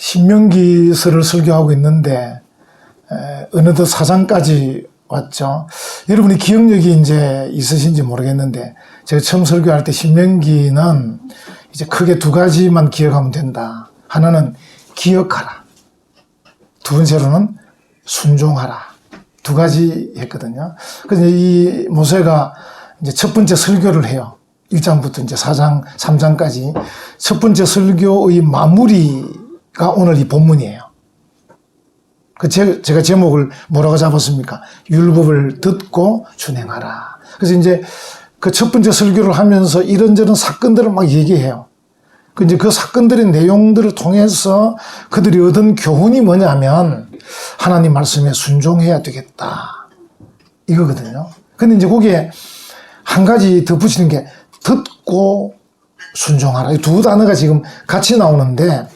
신명기서를 설교하고 있는데 에, 어느덧 사장까지 왔죠. 여러분이 기억력이 이제 있으신지 모르겠는데 제가 처음 설교할 때 신명기는 이제 크게 두 가지만 기억하면 된다. 하나는 기억하라. 두 번째로는 순종하라. 두 가지 했거든요. 그래서 이 모세가 이제 첫 번째 설교를 해요. 1장부터 이제 4장, 3장까지 첫 번째 설교의 마무리 가 오늘 이 본문이에요. 그 제, 제가 제목을 뭐라고 잡았습니까? 율법을 듣고 준행하라. 그래서 이제 그 첫 번째 설교를 하면서 이런저런 사건들을 막 얘기해요. 그 이제 그 사건들의 내용들을 통해서 그들이 얻은 교훈이 뭐냐면 하나님 말씀에 순종해야 되겠다. 이거거든요. 근데 이제 거기에 한 가지 덧붙이는 게 듣고 순종하라. 이 두 단어가 지금 같이 나오는데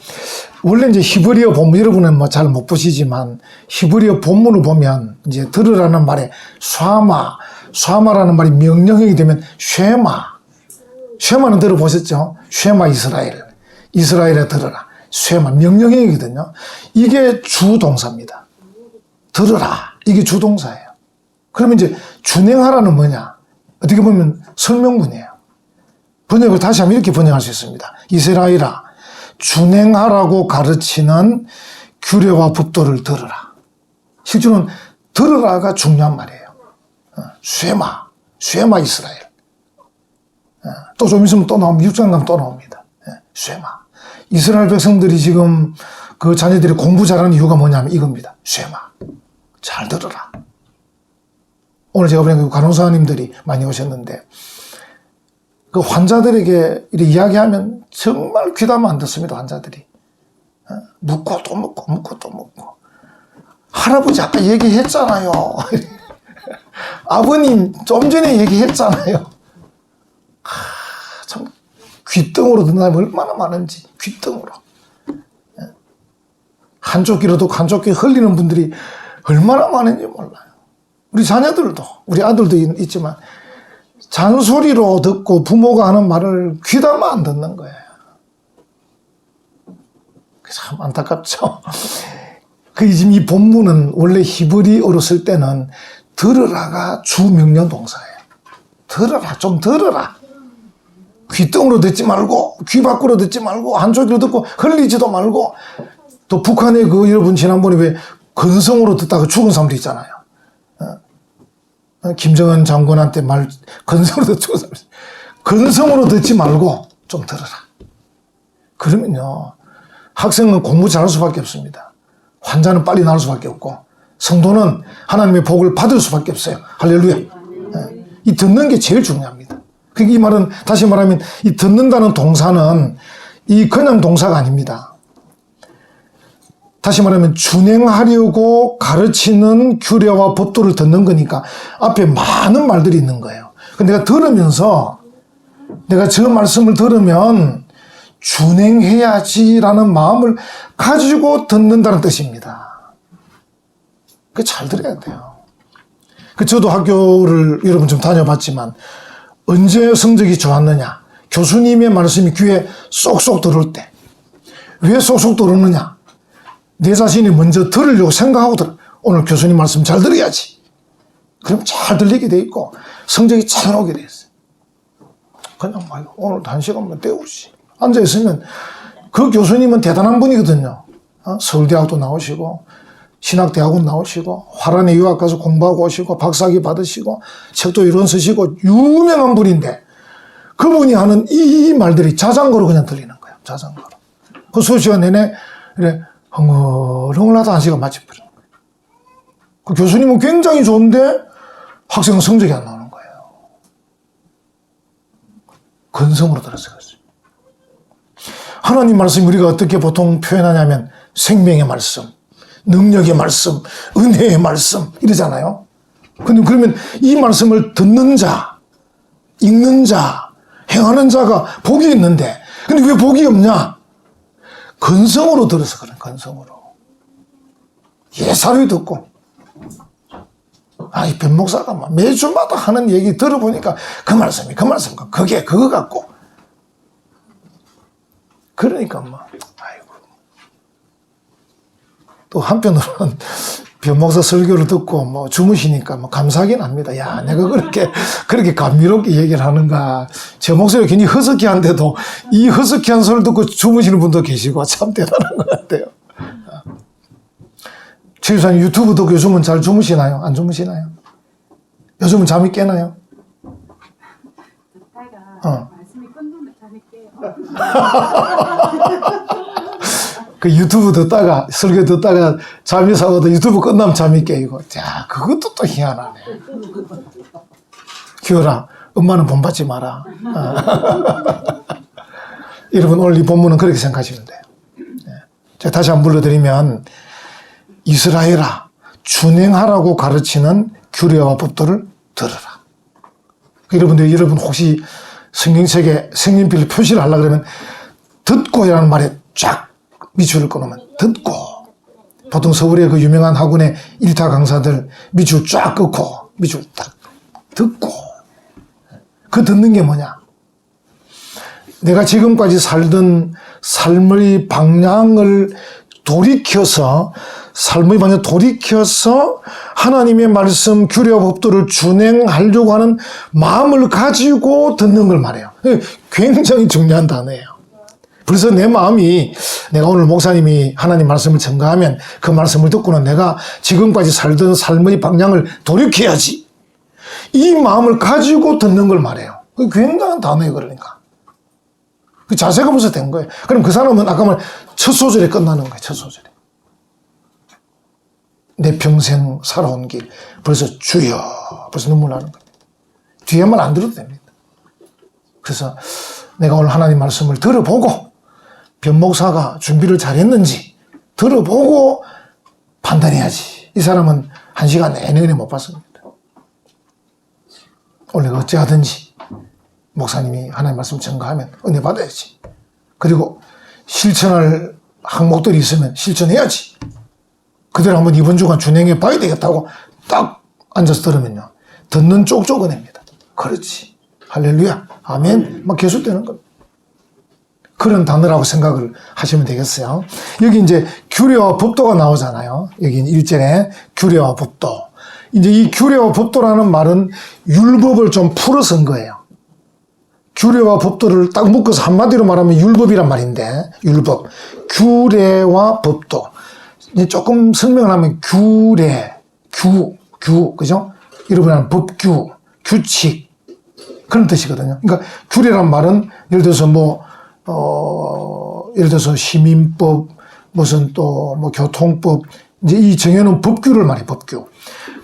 원래 이제 히브리어 본문 여러분은 뭐 잘 못 보시지만 히브리어 본문을 보면 이제 들으라는 말에 쏴마 쏴마라는 말이 명령형이 되면 쉐마 쉐마는 들어보셨죠? 쉐마 이스라엘 이스라엘에 들어라 쉐마 명령형이거든요. 이게 주동사입니다. 들으라 이게 주동사예요. 그러면 이제 준행하라는 뭐냐? 어떻게 보면 설명문이에요. 번역을 다시 하면 이렇게 번역할 수 있습니다. 이스라엘아, 준행하라고 가르치는 규례와 법도를 들으라. 실제로는 들으라가 중요한 말이에요. 어, 쇠마, 쇠마 이스라엘. 어, 또좀 있으면 또 나오면 6장 가면 또 나옵니다. 예, 쇠마. 이스라엘 백성들이 지금 그 자녀들이 공부 잘하는 이유가 뭐냐면 이겁니다. 쇠마. 잘 들어라. 오늘 제가 보니까 간호사님들이 많이 오셨는데 그 환자들에게 이야기하면 정말 귀담아 안 듣습니다, 환자들이. 어? 묻고 또 묻고 묻고 또 묻고. 할아버지 아까 얘기했잖아요. 아버님 좀 전에 얘기했잖아요. 하, 참 귀등으로 듣는 사람이 얼마나 많은지 귀등으로. 예. 한쪽 귀로도 한쪽 귀 흘리는 분들이 얼마나 많은지 몰라요. 우리 자녀들도 우리 아들도 있- 있지만 잔소리로 듣고 부모가 하는 말을 귀담아 안 듣는 거예요. 참 안타깝죠. 그 지금 이 본문은 원래 히브리어로 쓸 때는 들으라가 주 명령 동사예요. 들어라, 좀 들어라. 귀등으로 듣지 말고, 귀 밖으로 듣지 말고, 한쪽으로 듣고, 흘리지도 말고, 또 북한에 그 여러분 지난번에 왜 건성으로 듣다가 죽은 사람도 있잖아요. 어, 김정은 장군한테 말 건성으로 듣고 살- 건성으로 듣지 말고 좀 들어라. 그러면요 학생은 공부 잘할 수밖에 없습니다. 환자는 빨리 나을 수밖에 없고 성도는 하나님의 복을 받을 수밖에 없어요. 할렐루야. 예. 이 듣는 게 제일 중요합니다. 그이 말은 다시 말하면 이 듣는다는 동사는 이 그냥 동사가 아닙니다. 다시 말하면 준행하려고 가르치는 규례와 법도를 듣는 거니까 앞에 많은 말들이 있는 거예요. 근데 내가 들으면서 내가 저 말씀을 들으면 준행해야지라는 마음을 가지고 듣는다는 뜻입니다. 그 잘 들어야 돼요. 그 저도 학교를 여러분 좀 다녀봤지만 언제 성적이 좋았느냐? 교수님의 말씀이 귀에 쏙쏙 들을 때. 왜 쏙쏙 들었느냐? 내 자신이 먼저 들으려고 생각하고 들어. 오늘 교수님 말씀 잘 들어야지. 그럼 잘 들리게 돼 있고 성적이 잘 나오게 돼 있어요. 그냥 막 오늘 한 시간만 때우지. 앉아 있으면 그 교수님은 대단한 분이거든요. 어? 서울대학도 나오시고 신학대학원 나오시고 화란에 유학 가서 공부하고 오시고 박사학위 받으시고 책도 이론 쓰시고 유명한 분인데 그분이 하는 이 말들이 자전거로 그냥 들리는 거예요. 자전거로. 그 수업 시간 내내 이래 흥얼흥얼하다 한 시간 마쳐버리는 거예요. 그 교수님은 굉장히 좋은데 학생은 성적이 안 나오는 거예요. 근성으로 그렇죠. 하나님 말씀 우리가 어떻게 보통 표현하냐면 생명의 말씀, 능력의 말씀, 은혜의 말씀 이러잖아요. 근데 그러면 이 말씀을 듣는 자, 읽는 자, 행하는 자가 복이 있는데 근데 왜 복이 없냐? 근성으로 들어서 그래, 근성으로. 예사를 듣고. 아, 이 변목사가 막 매주마다 하는 얘기 들어보니까 그 말씀이 그 말씀, 그게 그거 같고. 그러니까 막, 아이고. 또 한편으로는 변목사 설교를 듣고 뭐 주무시니까 뭐 감사하긴 합니다. 야, 내가 그렇게, 그렇게 감미롭게 얘기를 하는가. 제 목소리가 굉장히 허스키한데도 이 허스키한 소리를 듣고 주무시는 분도 계시고 참 대단한 것 같아요. 최유사님 유튜브 듣고 요즘은 잘 주무시나요? 안 주무시나요? 요즘은 잠이 깨나요? 듣다가 어. 말씀이 끝나면 잠이 깨요. 그 유튜브 듣다가, 설교 듣다가 잠이 사고도 유튜브 끝나면 잠이 깨이고. 자, 그것도 또 희한하네. 기어라, 엄마는 본받지 마라. 어. 여러분, 오늘 이 본문은 그렇게 생각하시면 돼요. 예. 제가 다시 한번 불러드리면, 이스라엘아, 준행하라고 가르치는 규례와 법도를 들으라. 여러분들, 여러분 혹시 성경책에 성경필 표시를 하려 그러면 듣고라는 말에 쫙 밑줄을 끊으면 듣고 보통 서울의 그 유명한 학원의 일타 강사들 밑줄 쫙 끊고 밑줄 딱 듣고 그 듣는 게 뭐냐? 내가 지금까지 살던 삶의 방향을 돌이켜서 삶의 방향 돌이켜서 하나님의 말씀 규례와 법도를 준행하려고 하는 마음을 가지고 듣는 걸 말해요. 굉장히 중요한 단어예요. 그래서 내 마음이 내가 오늘 목사님이 하나님 말씀을 전가하면 그 말씀을 듣고는 내가 지금까지 살던 삶의 방향을 돌이켜야지. 이 마음을 가지고 듣는 걸 말해요. 그 굉장한 단어예요, 그러니까. 그 자세가 벌써 된 거예요. 그럼 그 사람은 아까 말 첫 소절에 끝나는 거예요, 첫 소절에. 내 평생 살아온 길. 벌써 주여. 벌써 눈물 나는 거예요. 뒤에 말안 들어도 됩니다. 그래서 내가 오늘 하나님 말씀을 들어보고 변목사가 준비를 잘했는지 들어보고 판단해야지. 이 사람은 한 시간 내내 못 봤습니다. 오늘 어찌하든지 목사님이 하나님 말씀 전가하면 은혜 받아야지. 그리고 실천할 항목들이 있으면 실천해야지. 그대로 한번 이번 주간 준행해 봐야 되겠다고 딱 앉아서 들으면요. 듣는 쪽쪽 은혜입니다. 그렇지. 할렐루야. 아멘. 막 계속되는 겁니다. 그런 단어라고 생각을 하시면 되겠어요. 여기 이제 규례와 법도가 나오잖아요. 여기 1절에 규례와 법도. 이제 이 규례와 법도라는 말은 율법을 좀 풀어 쓴 거예요. 규례와 법도를 딱 묶어서 한마디로 말하면 율법이란 말인데, 율법. 규례와 법도. 이제 조금 설명을 하면 규례, 규, 규, 그죠? 여러분 법규, 규칙. 그런 뜻이거든요. 그러니까 규례란 말은 예를 들어서 뭐, 어, 예를 들어서 시민법, 무슨 또 뭐 교통법, 이제 이 정해놓은 법규를 말해, 법규.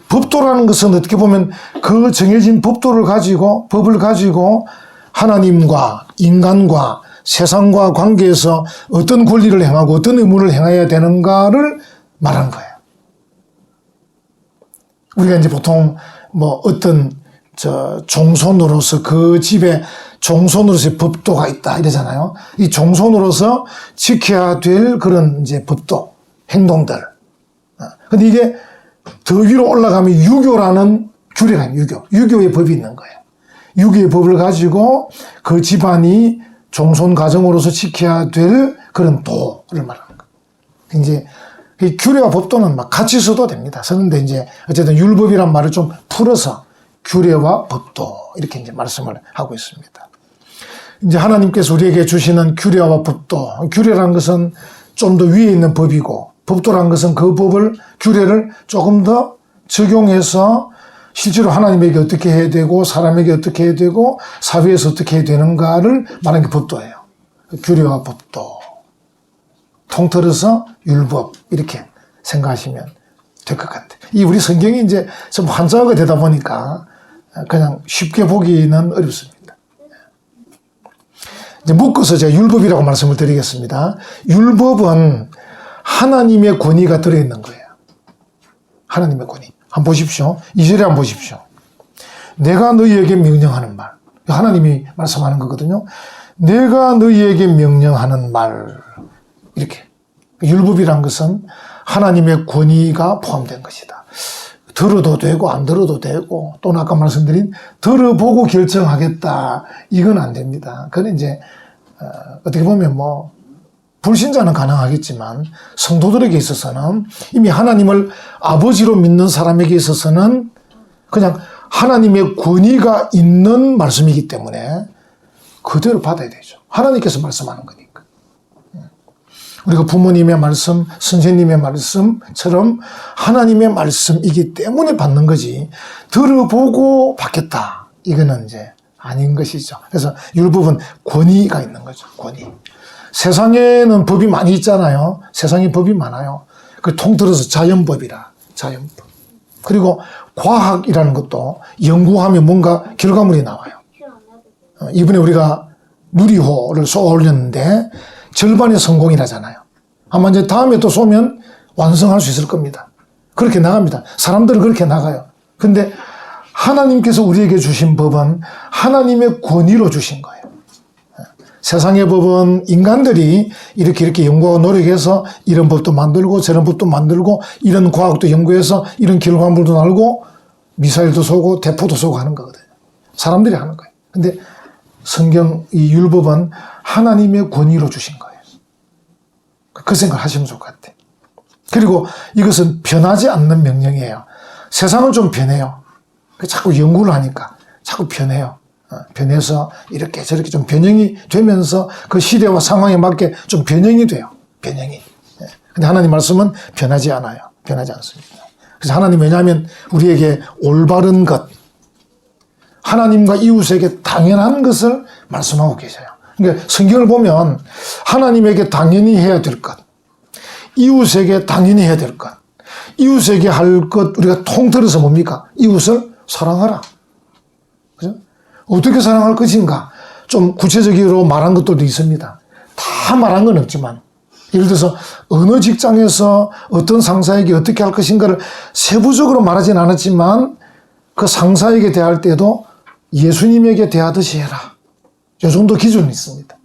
법도라는 것은 어떻게 보면 그 정해진 법도를 가지고, 법을 가지고 하나님과 인간과 세상과 관계에서 어떤 권리를 행하고 어떤 의무를 행해야 되는가를 말하는 거예요. 우리가 이제 보통 뭐 어떤 저 종손으로서 그 집에 종손으로서의 법도가 있다 이러잖아요. 이 종손으로서 지켜야 될 그런 이제 법도, 행동들. 어, 근데 이게 더 위로 올라가면 유교라는 규례가 유교. 유교의 법이 있는 거예요. 유교의 법을 가지고 그 집안이 종손 가정으로서 지켜야 될 그런 도를 말하는 거예요. 이제 이 규례와 법도는 막 같이 써도 됩니다. 쓰는데 이제 어쨌든 율법이란 말을 좀 풀어서 규례와 법도 이렇게 이제 말씀을 하고 있습니다. 이제 하나님께서 우리에게 주시는 규례와 법도 규례라는 것은 좀 더 위에 있는 법이고 법도라는 것은 그 법을 규례를 조금 더 적용해서 실제로 하나님에게 어떻게 해야 되고 사람에게 어떻게 해야 되고 사회에서 어떻게 해야 되는가를 말하는 게 법도예요. 규례와 법도. 통틀어서 율법 이렇게 생각하시면 될 것 같아요. 이 우리 성경이 이제 좀 한자어가 되다 보니까 그냥 쉽게 보기는 어렵습니다. 이제 묶어서 제가 율법이라고 말씀을 드리겠습니다. 율법은 하나님의 권위가 들어있는 거예요. 하나님의 권위. 한번 보십시오. 이절에 한번 보십시오. 내가 너희에게 명령하는 말. 하나님이 말씀하는 거거든요. 내가 너희에게 명령하는 말. 이렇게. 율법이란 것은 하나님의 권위가 포함된 것이다. 들어도 되고 안 들어도 되고 또는 아까 말씀드린 들어보고 결정하겠다 이건 안 됩니다. 그건 이제 어, 떻게 보면 뭐 불신자는 가능하겠지만 성도들에게 있어서는 이미 하나님을 아버지로 믿는 사람에게 있어서는 그냥 하나님의 권위가 있는 말씀이기 때문에 그대로 받아야 되죠. 하나님께서 말씀하는 거니까. 우리가 부모님의 말씀, 선생님의 말씀처럼 하나님의 말씀이기 때문에 받는 거지. 들어보고 받겠다. 이거는 이제 아닌 것이죠. 그래서 율법은 권위가 있는 거죠. 권위. 세상에는 법이 많이 있잖아요. 세상에 법이 많아요. 그 통틀어서 자연법이라. 자연법. 그리고 과학이라는 것도 연구하면 뭔가 결과물이 나와요. 어, 이번에 우리가 누리호를 쏘아 올렸는데 절반의 성공이라잖아요. 아마 이제 다음에 또 쏘면 완성할 수 있을 겁니다. 그렇게 나갑니다. 사람들은 그렇게 나가요. 근데 하나님께서 우리에게 주신 법은 하나님의 권위로 주신 거예요. 세상의 법은 인간들이 이렇게 이렇게 연구하고 노력해서 이런 법도 만들고 저런 법도 만들고 이런 과학도 연구해서 이런 결과물도 날고 미사일도 쏘고 대포도 쏘고 하는 거거든요. 사람들이 하는 거예요. 근데 성경 이 율법은 하나님의 권위로 주신 거예요. 그 생각을 하시면 좋을 것 같아요. 그리고 이것은 변하지 않는 명령이에요. 세상은 좀 변해요. 그 자꾸 연구를 하니까 자꾸 변해요. 어, 변해서 이렇게 저렇게 좀 변형이 되면서 그 시대와 상황에 맞게 좀 변형이 돼요. 변형이. 예. 근데 하나님 말씀은 변하지 않아요. 변하지 않습니다. 그래서 하나님 왜냐하면 우리에게 올바른 것, 하나님과 이웃에게 당연한 것을 말씀하고 계셔요. 그러니까 성경을 보면 하나님에게 당연히 해야 될 것, 이웃에게 당연히 해야 될 것, 이웃에게 할 것 우리가 통틀어서 뭡니까? 이웃을 사랑하라. 그죠? 어떻게 사랑할 것인가? 좀 구체적으로 말한 것들도 있습니다. 다 말한 건 없지만 예를 들어서 어느 직장에서 어떤 상사에게 어떻게 할 것인가를 세부적으로 말하진 않았지만 그 상사에게 대할 때도 예수님에게 대하듯이 해라. 이 정도 기준이 있습니다.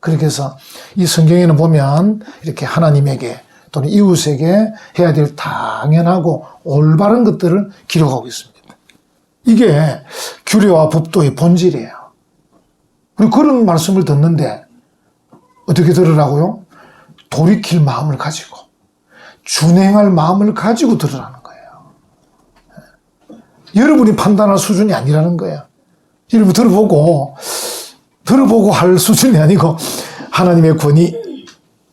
그렇게 해서 이 성경에는 보면 이렇게 하나님에게 또는 이웃에게 해야 될 당연하고 올바른 것들을 기록하고 있습니다. 이게 규례와 법도의 본질이에요. 우리 그런 말씀을 듣는데 어떻게 들으라고요? 돌이킬 마음을 가지고 준행할 마음을 가지고 들으라는 거예요. 여러분이 판단할 수준이 아니라는 거예요. 여러분 들어보고 들어보고 할 수준이 아니고 하나님의 권위,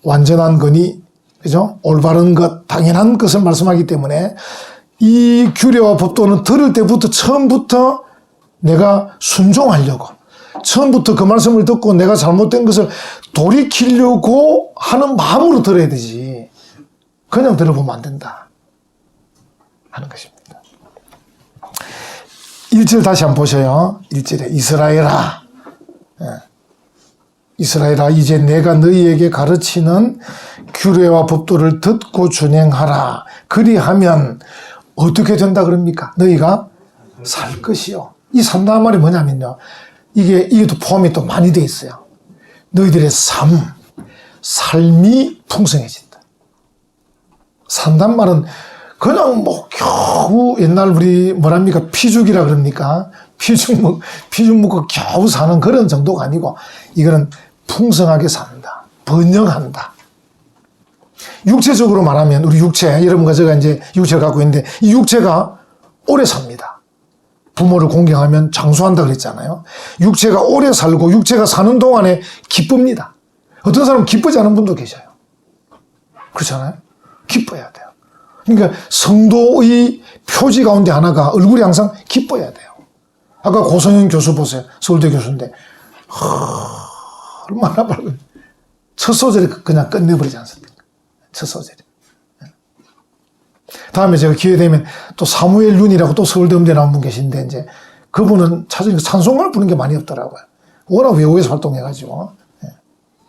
완전한 권위, 그죠? 올바른 것, 당연한 것을 말씀하기 때문에 이 규례와 법도는 들을 때부터 처음부터 내가 순종하려고 처음부터 그 말씀을 듣고 내가 잘못된 것을 돌이키려고 하는 마음으로 들어야 되지. 그냥 들어보면 안 된다. 하는 것입니다. 1절 다시 한번 보셔요. 1절에 이스라엘아. 예. 이스라엘아 이제 내가 너희에게 가르치는 규례와 법도를 듣고 준행하라. 그리하면 어떻게 된다 그럽니까? 너희가 살 것이요. 이 산다는 말이 뭐냐면요. 이게, 이게도 포함이 또 많이 돼 있어요. 너희들의 삶, 삶이 풍성해진다. 산단 말은 그냥 뭐 겨우 옛날 우리 뭐랍니까? 피죽이라 그럽니까? 피죽 먹 피죽 먹고 겨우 사는 그런 정도가 아니고 이거는 풍성하게 산다. 번영한다. 육체적으로 말하면 우리 육체 여러분과 제가 이제 육체를 갖고 있는데 이 육체가 오래 삽니다. 부모를 공경하면 장수한다 그랬잖아요. 육체가 오래 살고 육체가 사는 동안에 기쁩니다. 어떤 사람은 기쁘지 않은 분도 계셔요. 그렇잖아요. 기뻐야 돼요 그러니까 성도의 표지 가운데 하나가 얼굴이 항상 기뻐야 돼요. 아까 고성현 교수 보세요. 서울대 교수인데 하, 얼마나 밝은 첫 소절에 그냥 끝내버리지 않습니까? 첫 소절에. 다음에 제가 기회 되면 또 사무엘 윤이라고 또 서울대 음대 나온 분 계신데 이제 그분은 찾으니까 찬송가를 부르는 게 많이 없더라고요. 워낙 외국에서 활동해가지고. 예.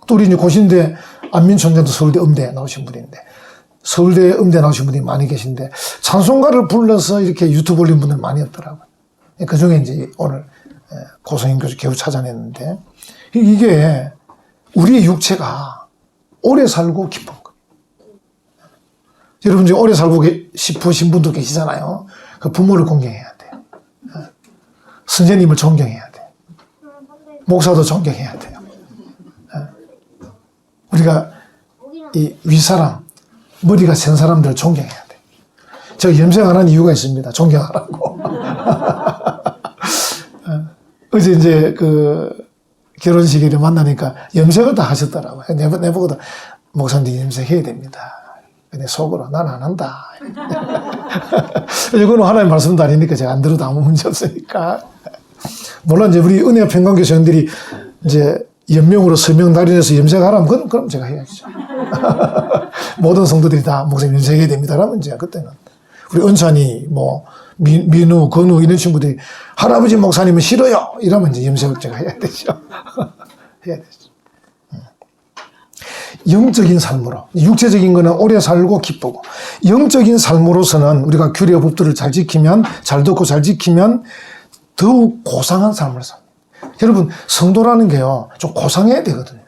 또 우리 이제 고신대 안민총장도 서울대 음대 나오신 분인데 서울대 음대 나오신 분이 많이 계신데 찬송가를 불러서 이렇게 유튜브 올린 분들 많이 없더라고요. 그 중에 이제 오늘 고성인 교수 겨우 찾아냈는데 이게 우리의 육체가 오래 살고 기쁜 거. 여러분 중에 오래 살고 싶으신 분도 계시잖아요. 그 부모를 공경해야 돼요. 선생님을 존경해야 돼요. 목사도 존경해야 돼요. 우리가 이 윗사람, 머리가 센 사람들을 존경해야 돼. 제가 염색 안 한 이유가 있습니다. 존경하라고. 어, 어제 이제 그 결혼식에 만나니까 염색을 다 하셨더라고요. 내보, 내보고도 목사님 염색해야 됩니다. 근데 속으로 난 안 한다. 이거는 하나님 말씀도 아니니까 제가 안 들어도 아무 문제 없으니까. 물론 이제 우리 은혜 평강교 성들이 이제 연명으로 서명 달인에서 염색하라면 그럼, 그럼 제가 해야죠. 모든 성도들이 다 목사님 염색해야 됩니다. 라면 이제 그때는 우리 은찬이 뭐 미, 민우, 건우 이런 친구들이 할아버지 목사님은 싫어요. 이러면 이제 염색을 제가 해야 되죠. 해야 되죠. 음. 영적인 삶으로 육체적인 거는 오래 살고 기쁘고 영적인 삶으로서는 우리가 규례 법들을 잘 지키면 잘 듣고 잘 지키면 더욱 고상한 삶을 삽니다. 여러분 성도라는 게요 좀 고상해야 되거든요.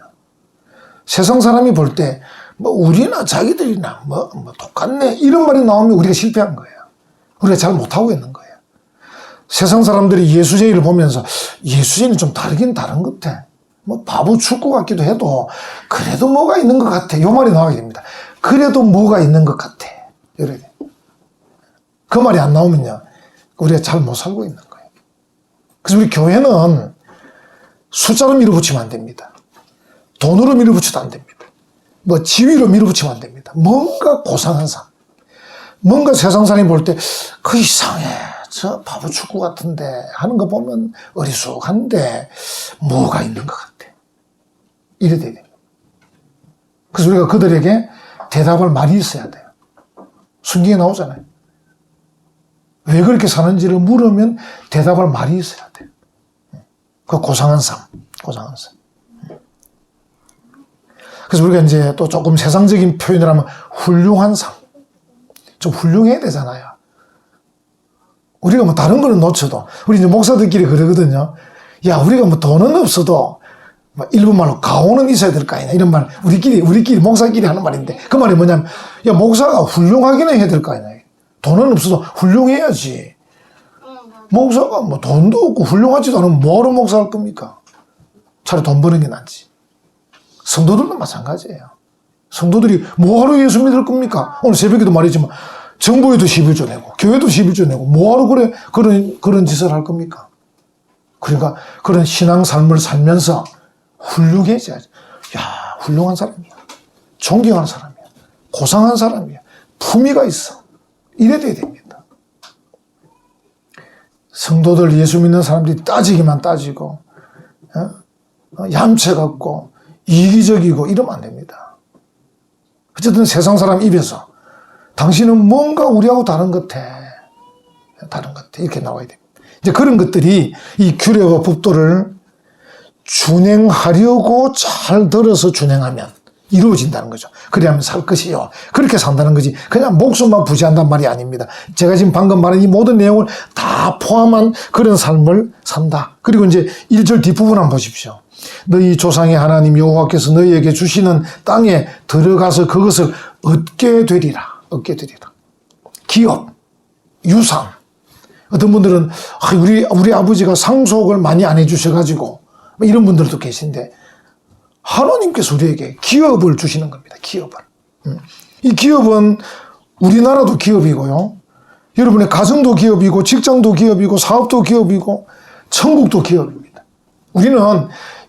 세상 사람이 볼 때 뭐 우리나 자기들이나 뭐, 뭐 똑같네 이런 말이 나오면 우리가 실패한 거예요. 우리가 잘 못하고 있는 거예요. 세상 사람들이 예수제의를 보면서 예수제는 좀 다르긴 다른 것 같아. 뭐 바보 축구 같기도 해도 그래도 뭐가 있는 것 같아. 요 말이 나오게 됩니다. 그래도 뭐가 있는 것 같아. 이래. 그 말이 안 나오면요. 우리가 잘 못 살고 있는 거예요. 그래서 우리 교회는 숫자로 밀어붙이면 안 됩니다. 돈으로 밀어붙여도 안 됩니다. 뭐 지위로 밀어붙이면 안 됩니다. 뭔가 고상한 삶. 뭔가 세상 사람이 볼 때 그 이상해. 저 바보 축구 같은데 하는 거 보면 어리숙한데 뭐가 있는 것 같아. 이래 돼야 돼요. 그래서 우리가 그들에게 대답을 많이 있어야 돼요. 순기에 나오잖아요. 왜 그렇게 사는지를 물으면 대답을 많이 있어야 돼요. 그 고상한 삶, 고상한 삶. 그래서 우리가 이제 또 조금 세상적인 표현을 하면 훌륭한 삶. 좀 훌륭해야 되잖아요. 우리가 뭐 다른 거는 놓쳐도, 우리 이제 목사들끼리 그러거든요. 야, 우리가 뭐 돈은 없어도, 뭐 일본 말로 가오는 있어야 될 거 아니냐. 이런 말, 우리끼리, 우리끼리, 목사끼리 하는 말인데, 그 말이 뭐냐면, 야, 목사가 훌륭하기는 해야 될 거 아니냐. 돈은 없어도 훌륭해야지. 목사가 뭐 돈도 없고 훌륭하지도 않으면 뭐하러 목사할 겁니까? 차라리 돈 버는 게 낫지. 성도들도 마찬가지예요. 성도들이 뭐하러 예수 믿을 겁니까? 오늘 새벽에도 말했지만 정부에도 11조 내고 교회도 11조 내고 뭐하러 그래 그런 그런 짓을 할 겁니까? 그러니까 그런 신앙 삶을 살면서 훌륭해져야지. 야 훌륭한 사람이야. 존경하는 사람이야. 고상한 사람이야. 품위가 있어. 이래 돼야 됩니다. 성도들 예수 믿는 사람들이 따지기만 따지고 어? 얌체 같고 이기적이고 이러면 안 됩니다. 어쨌든 세상 사람 입에서 당신은 뭔가 우리하고 다른 것 같아. 다른 것 같아. 이렇게 나와야 됩니다. 이제 그런 것들이 이 규례와 법도를 준행하려고 잘 들어서 준행하면 이루어진다는 거죠. 그래야만 살 것이요. 그렇게 산다는 거지. 그냥 목숨만 부지한단 말이 아닙니다. 제가 지금 방금 말한 이 모든 내용을 다 포함한 그런 삶을 산다. 그리고 이제 1절 뒷부분 한번 보십시오. 너희 조상의 하나님 여호와께서 너희에게 주시는 땅에 들어가서 그것을 얻게 되리라. 얻게 되리라. 기업, 유산. 어떤 분들은 아, 우리 우리 아버지가 상속을 많이 안 해주셔가지고 뭐 이런 분들도 계신데 하나님께서 우리에게 기업을 주시는 겁니다. 기업을. 음. 이 기업은 우리나라도 기업이고요. 여러분의 가정도 기업이고 직장도 기업이고 사업도 기업이고 천국도 기업입니다. 우리는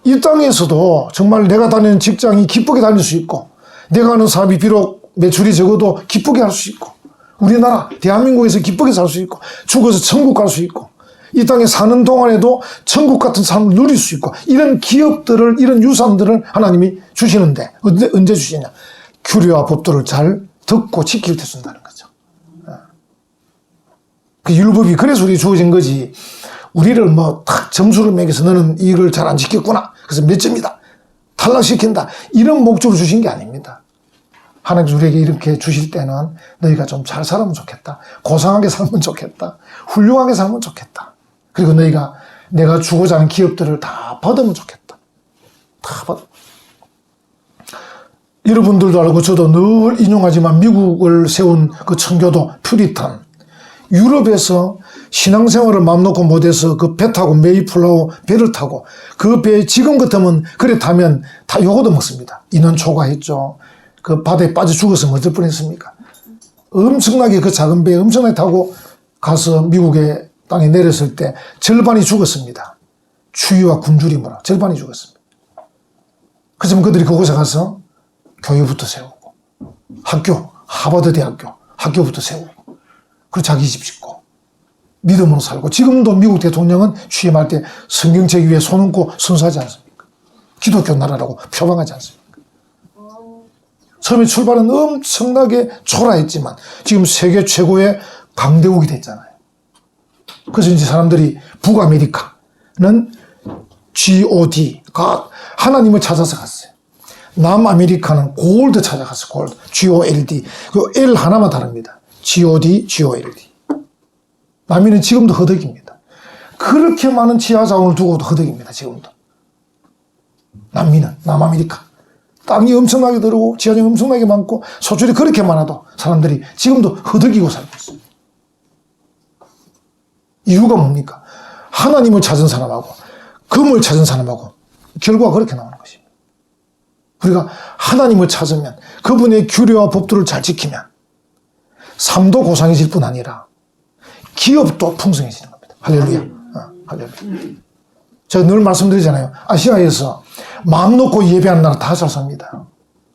이 땅에서도 정말 내가 다니는 직장이 기쁘게 다닐 수 있고 내가 하는 사업이 비록 매출이 적어도 기쁘게 할 수 있고 우리나라 대한민국에서 기쁘게 살 수 있고 죽어서 천국 갈 수 있고 이 땅에 사는 동안에도 천국 같은 삶을 누릴 수 있고 이런 기업들을 이런 유산들을 하나님이 주시는데 언제, 언제 주시냐 규례와 법도를 잘 듣고 지킬 때 준다는 거죠. 그 율법이 그래서 우리 주어진 거지 우리를 뭐 탁 점수를 매겨서 너는 이걸 잘 안 지켰구나 그래서 몇 점이다 탈락시킨다 이런 목적으로 주신 게 아닙니다. 하나님 우리에게 이렇게 주실 때는 너희가 좀 잘 살면 좋겠다. 고상하게 살면 좋겠다. 훌륭하게 살면 좋겠다. 그리고 너희가 내가 주고자 하는 기업들을 다 받으면 좋겠다. 다 받. 여러분들도 알고 저도 늘 인용하지만 미국을 세운 그 청교도 퓨리탄 유럽에서 신앙생활을 마음 놓고 못해서 그 배 타고 메이플라워 배를 타고 그 배 지금 같으면 그래 타면 다 요거도 먹습니다. 인원 초과했죠. 그 바다에 빠져 죽었으면 어쩔 뻔했습니까? 엄청나게 그 작은 배에 엄청나게 타고 가서 미국의 땅에 내렸을 때 절반이 죽었습니다. 추위와 굶주림으로 절반이 죽었습니다. 그렇지만 그들이 그곳에 가서 교회부터 세우고 학교, 하버드 대학교 학교부터 세우고 그리고 자기 집 짓고 믿음으로 살고 지금도 미국 대통령은 취임할 때 성경책 위에 손 얹고 순수하지 않습니까? 기독교 나라라고 표방하지 않습니까? 처음에 출발은 엄청나게 초라했지만 지금 세계 최고의 강대국이 됐잖아요. 그래서 이제 사람들이 북아메리카는 GOD가 하나님을 찾아서 갔어요. 남아메리카는 골드 찾아갔어, 골드. GOLD. 그 L 하나만 다릅니다. GOD, GOLD. 남미는 지금도 허덕입니다. 그렇게 많은 지하 자원을 두고도 허덕입니다, 지금도. 남미는, 남아메리카. 땅이 엄청나게 들어오고, 지하정이 엄청나게 많고, 소출이 그렇게 많아도 사람들이 지금도 허덕이고 살고 있어요. 이유가 뭡니까? 하나님을 찾은 사람하고, 금을 찾은 사람하고, 결과가 그렇게 나오는 것입니다. 우리가 하나님을 찾으면, 그분의 규례와 법도를 잘 지키면, 삶도 고상해질 뿐 아니라, 기업도 풍성해지는 겁니다. 할렐루야. 어, 할렐루야. 제가 늘 말씀드리잖아요. 아시아에서 마음 놓고 예배하는 나라 다 잘 삽니다.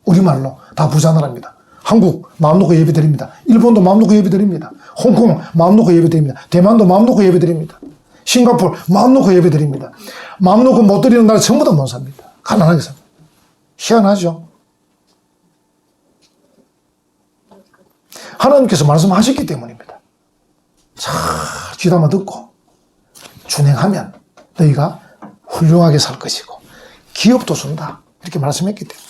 우리말로 다 부자 나라입니다. 한국 마음 놓고 예배 드립니다. 일본도 마음 놓고 예배 드립니다. 홍콩 마음 놓고 예배 드립니다. 대만도 마음 놓고 예배 드립니다. 싱가포르 마음 놓고 예배 드립니다. 마음 놓고 못 드리는 나라 전부 다 못 삽니다. 가난하게 삽니다. 희한하죠? 하나님께서 말씀하셨기 때문입니다. 잘 귀담아 듣고 준행하면 너희가 훌륭하게 살 것이고 기업도 준다. 이렇게 말씀했기 때문에.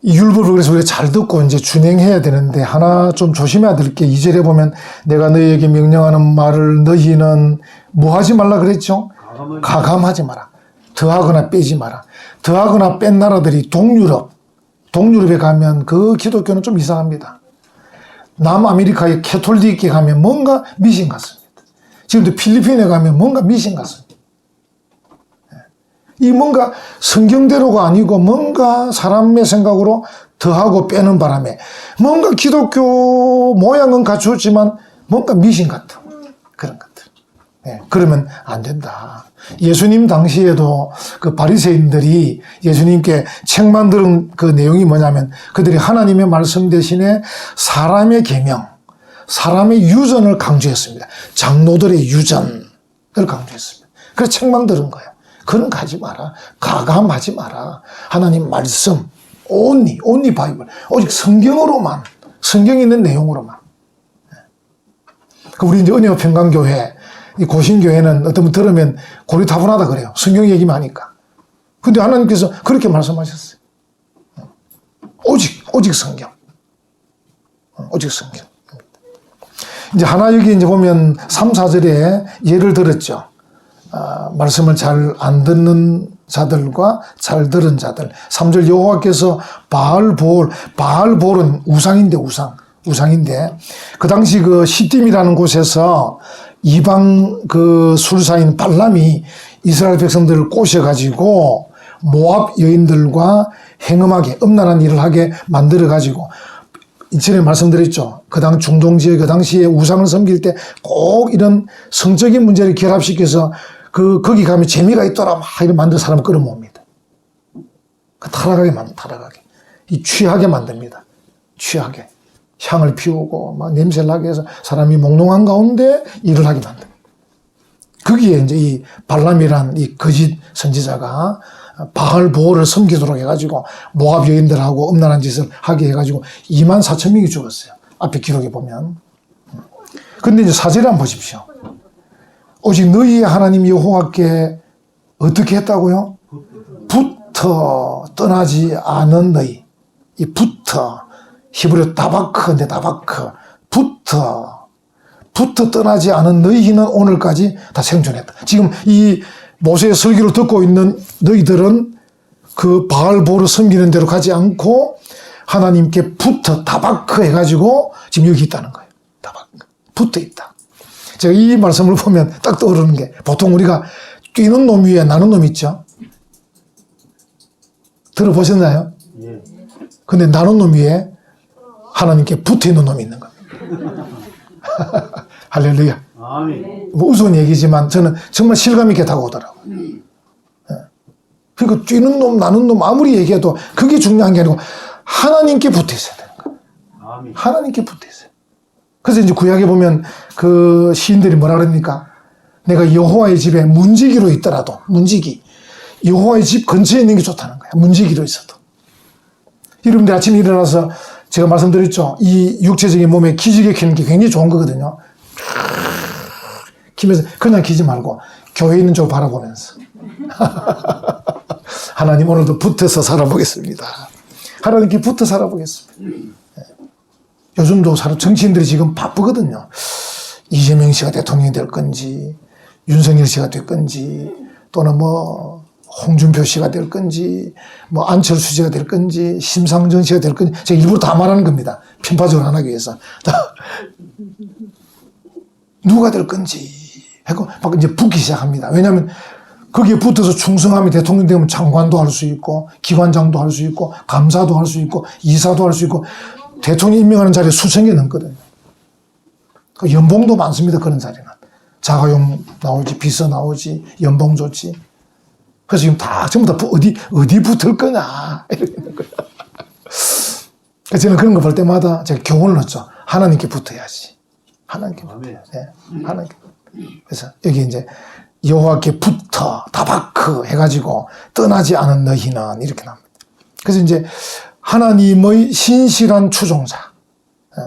이 율법을 그래서 우리가 잘 듣고 이제 준행해야 되는데 하나 좀 조심해야 될게 2절에 보면 내가 너희에게 명령하는 말을 너희는 뭐 하지 말라 그랬죠? 가감하지 마라. 더하거나 빼지 마라. 더하거나 뺀 나라들이 동유럽, 동유럽에 가면 그 기독교는 좀 이상합니다. 남아메리카의 캐톨릭에 가면 뭔가 미신 같습니다. 지금도 필리핀에 가면 뭔가 미신 같습니다. 이 뭔가 성경대로가 아니고 뭔가 사람의 생각으로 더하고 빼는 바람에 뭔가 기독교 모양은 갖추었지만 뭔가 미신 같은 그런 것들. 예, 그러면 안 된다. 예수님 당시에도 그 바리새인들이 예수님께 책 만드는 그 내용이 뭐냐면 그들이 하나님의 말씀 대신에 사람의 계명, 사람의 유전을 강조했습니다. 장로들의 유전을 강조했습니다. 그래서 책 만드는 거예요. 그런 거 하지 마라. 가감하지 마라. 하나님 말씀, 온리, 온리 바이블. 오직 성경으로만, 성경 있는 내용으로만. 그 우리 이제 은혜와 평강교회, 이 고신교회는 어떤 분 들으면 고리타분하다 그래요. 성경 얘기만 하니까. 근데 하나님께서 그렇게 말씀하셨어요. 오직, 오직 성경. 오직 성경. 이제 하나 여기 이제 보면 3, 4절에 예를 들었죠. 아, 말씀을 잘 안 듣는 자들과 잘 들은 자들. 3절 여호와께서 바알볼, 바알볼은 우상인데 우상. 우상인데 그 당시 그 시딤이라는 곳에서 이방 그 술사인 발람이 이스라엘 백성들을 꼬셔가지고 모압 여인들과 행음하게 음란한 일을 하게 만들어가지고 이전에 말씀드렸죠. 그 당 중동 지역 그 당시에 우상을 섬길 때 꼭 이런 성적인 문제를 결합시켜서 그 거기 가면 재미가 있더라 막 이런 만든 사람을 끌어모읍니다. 그 타락하게 만 타락하게 이 취하게 만듭니다. 취하게 향을 피우고 막 냄새를 나게 해서 사람이 몽롱한 가운데 일을 하게 만듭니다. 거기에 이제 이 발람이란 이 거짓 선지자가 바알 보호를 섬기도록 해가지고 모압 여인들하고 음란한 짓을 하게 해가지고 2만 4천 명이 죽었어요. 앞에 기록에 보면. 근데 이제 사절에 한번 보십시오. 오직 너희의 하나님 여호와께 어떻게 했다고요? 붙어 떠나지 않은 너희. 이 붙어. 히브리어 다바크인데 다바크. 붙어. 붙어 떠나지 않은 너희는 오늘까지 다 생존했다. 지금 이 모세의 설교를 듣고 있는 너희들은 그 바알보를 섬기는 대로 가지 않고 하나님께 붙어 다바크 해가지고 지금 여기 있다는 거예요. 다바크. 붙어 있다. 제가 이 말씀을 보면 딱 떠오르는 게 보통 우리가 뛰는 놈 위에 나는 놈 있죠. 들어보셨나요? 예. 근데 나눈 놈 위에 하나님께 붙어 있는 놈이 있는 겁니다. 할렐루야. 뭐 우스운 얘기지만 저는 정말 실감 있게 다가오더라고요. 예. 그리고 뛰는 놈, 나눈 놈 아무리 얘기해도 그게 중요한 게 아니고 하나님께 붙어 있어야 되는 거예요. 하나님께 붙어 있어요. 그래서 이제 구약에 보면 그 시인들이 뭐라 그럽니까? 내가 여호와의 집에 문지기로 있더라도 문지기 여호와의 집 근처에 있는 게 좋다는 거야. 문지기로 있어도. 여러분들 아침에 일어나서 제가 말씀드렸죠. 이 육체적인 몸에 기지개 키는 게 굉장히 좋은 거거든요. 키면서 그냥 키지 말고 교회 있는 쪽 바라보면서 하나님 오늘도 붙어서 살아보겠습니다. 하나님께 붙어 살아보겠습니다. 요즘도 사람 정치인들이 지금 바쁘거든요. 이재명 씨가 대통령이 될 건지, 윤석열 씨가 될 건지, 또는 뭐, 홍준표 씨가 될 건지, 뭐, 안철수 씨가 될 건지, 심상정 씨가 될 건지, 제가 일부러 다 말하는 겁니다. 편파적으로 안 하기 위해서. 누가 될 건지, 하고 막 이제 붙기 시작합니다. 왜냐하면 거기에 붙어서 충성하면 대통령 되면 장관도 할 수 있고, 기관장도 할 수 있고, 감사도 할 수 있고, 이사도 할 수 있고, 대통령 임명하는 자리에 수천 개 넘거든요. 그 연봉도 많습니다. 그런 자리는. 자가용 나오지, 비서 나오지, 연봉 좋지. 그래서 지금 다 전부 다 부- 어디, 어디 붙을 거냐. 그래서 저는 그런 거 볼 때마다 제가 교훈을 얻죠. 하나님께 붙어야지. 하나님께 붙어야. 예, 하나님께. 그래서 여기 이제 여호와께 붙어 다바크 해가지고 떠나지 않은 너희는 이렇게 나옵니다. 그래서 이제 하나님의 신실한 추종자. 예.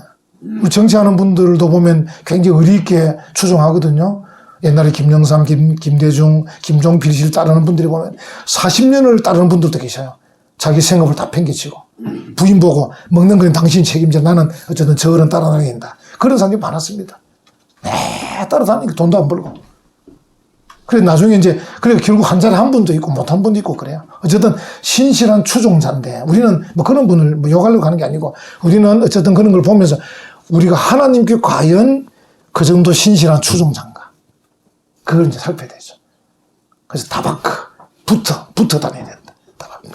우리 정치하는 분들도 보면 굉장히 의리 있게 추종하거든요. 옛날에 김영삼, 김, 김대중, 김종필 씨를 따르는 분들이 보면 40년을 따르는 분들도 계셔요. 자기 생업을 다 팽개치고. 부인 보고 먹는 건 당신 책임져. 나는 어쨌든 저 어른 따라다닌다. 그런 사람이 많았습니다. 네, 따라다니니까 돈도 안 벌고. 그래 나중에 이제 그래 결국 한 자리 한 분도 있고 못 한 분도 있고 그래요. 어쨌든 신실한 추종자인데 우리는 뭐 그런 분을 뭐 욕하려고 하는 게 아니고 우리는 어쨌든 그런 걸 보면서 우리가 하나님께 과연 그 정도 신실한 추종자인가 그걸 이제 살펴야 되죠. 그래서 다바크 붙어 붙어 다녀야 된다. 다바크.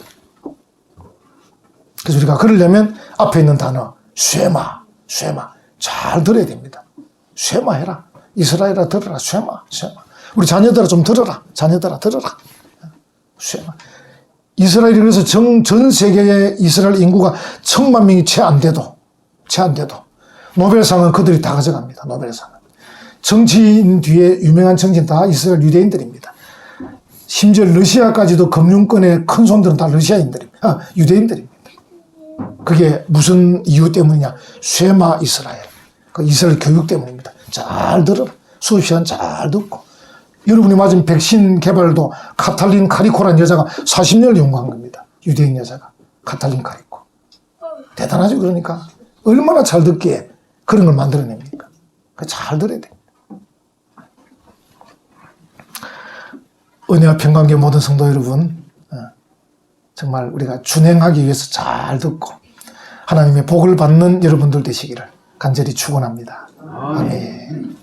그래서 우리가 그러려면 앞에 있는 단어 쉐마 쉐마 잘 들어야 됩니다. 쉐마 해라. 이스라엘아 들어라. 쉐마 쉐마. 우리 자녀들아 좀 들어라. 자녀들아 들어라. 이스라엘이 그래서 정, 전 세계의 이스라엘 인구가 천만 명이 채 안 돼도 채 안 돼도 노벨상은 그들이 다 가져갑니다. 노벨상은. 정치인 뒤에 유명한 정치인 다 이스라엘 유대인들입니다. 심지어 러시아까지도 금융권의 큰 손들은 다 러시아인들입니다. 아, 유대인들입니다. 그게 무슨 이유 때문이냐? 쉐마 이스라엘. 그 이스라엘 교육 때문입니다. 잘 들어라. 수업 시간 잘 듣고. 여러분이 맞은 백신 개발도 카탈린 카리코라는 여자가 40년을 연구한 겁니다. 유대인 여자가. 카탈린 카리코. 대단하죠, 그러니까. 얼마나 잘 듣기에 그런 걸 만들어냅니까? 그잘 들어야 돼. 은혜와 평강계 모든 성도 여러분, 어, 정말 우리가 준행하기 위해서 잘 듣고 하나님의 복을 받는 여러분들 되시기를 간절히 축원합니다. 아멘.